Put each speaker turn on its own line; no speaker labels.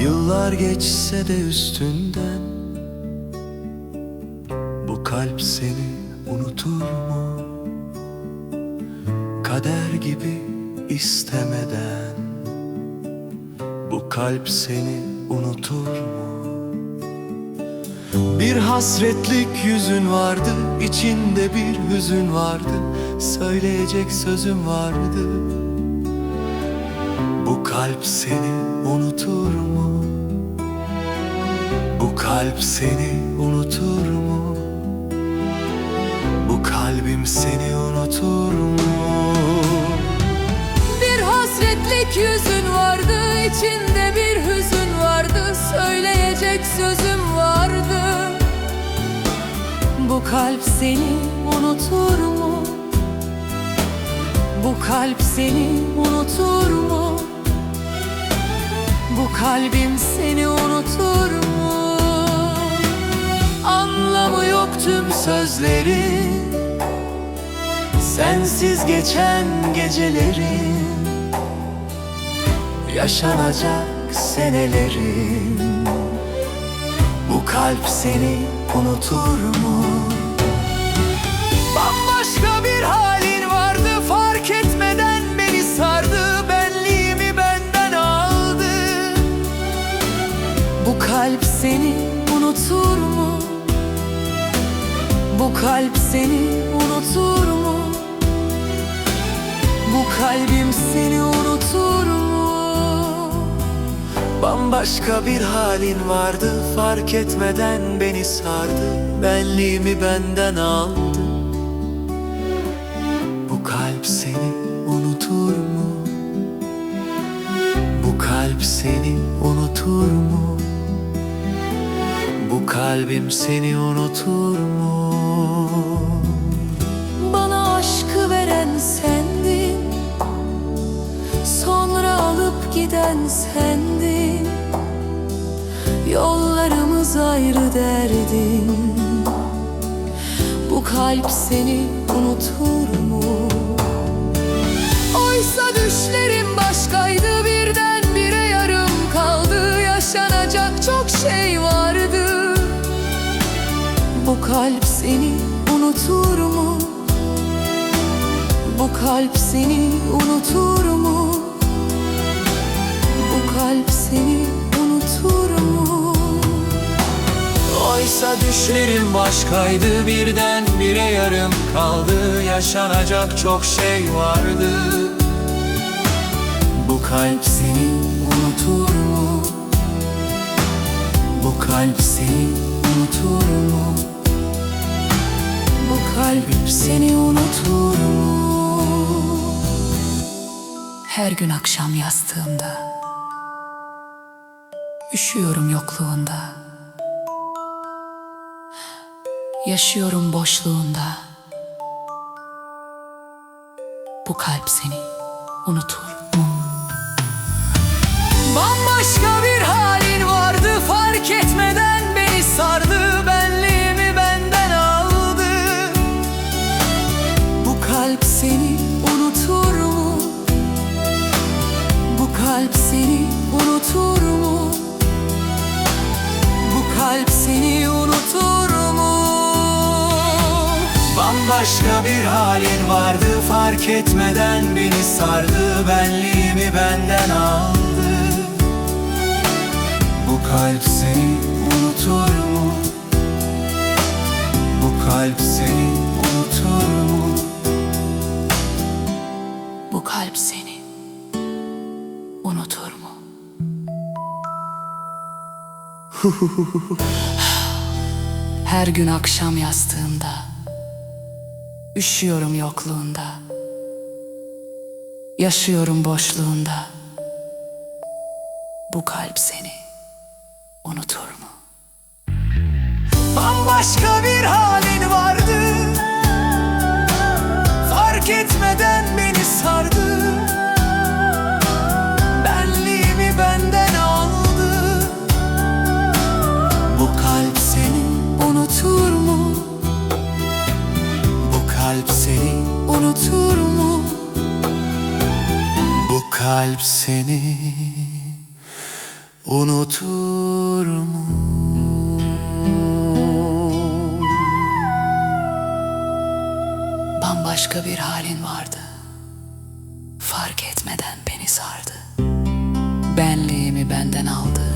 Yıllar geçse de üstünden Bu kalp seni unutur mu? Kader gibi istemeden Bu kalp seni unutur mu? Bir hasretlik yüzün vardı içinde bir hüzün vardı Söyleyecek sözüm vardı Bu kalp seni unutur mu? Bu kalp seni unutur mu? Bu kalbim seni unutur mu?
Bir hasretlik yüzün vardı içinde bir hüzün vardı Söyleyecek sözüm vardı Bu kalp seni unutur mu? Bu kalp seni unutur mu? Bu kalbim seni unutur mu? Anlamı yok tüm sözlerin
Sensiz geçen gecelerin Yaşanacak senelerin Bu kalp seni unutur mu? Bambaşka bir halin vardı Fark etmeden beni sardı Benliğimi benden aldı
Bu kalp seni unutur mu? Bu kalp seni unutur mu? Bu kalbim seni unutur mu?
Bambaşka bir halin vardı Fark etmeden beni sardı Benliğimi benden aldı Bu kalp seni unutur mu? Bu kalp seni unutur mu? Bu kalbim seni unutur mu?
Bana aşkı veren sendin Sonra alıp giden sendin Yollarımız ayrı derdin Bu kalp seni unutur mu? Oysa düşlerim başkaydı kalp seni unutur mu? Bu kalp seni unutur mu? Bu kalp seni unutur mu?
Oysa düşlerim başkaydı birden bire yarım kaldı Yaşanacak çok şey vardı Bu kalp seni unutur mu? Bu kalp seni unutur mu?
Kalbim seni unutur mu? Her gün akşam yastığımda Üşüyorum yokluğunda Yaşıyorum boşluğunda Bu kalp seni unutur mu? Bambaşka bir halin vardı fark etmeden beni sardı
Bambaşka bir halin vardı fark etmeden beni sardı Benliğimi benden aldı Bu kalp seni unutur mu? Bu kalp seni unutur mu?
Bu kalp seni unutur mu? Her gün akşam yastığımda Üşüyorum yokluğunda. Yaşıyorum boşluğunda. Bu kalp seni unutur mu?
Bambaşka bir halin vardı. Fark etmeden kalp seni unutur mu?
Bambaşka bir halin vardı. Fark etmeden beni sardı. Benliğimi benden aldı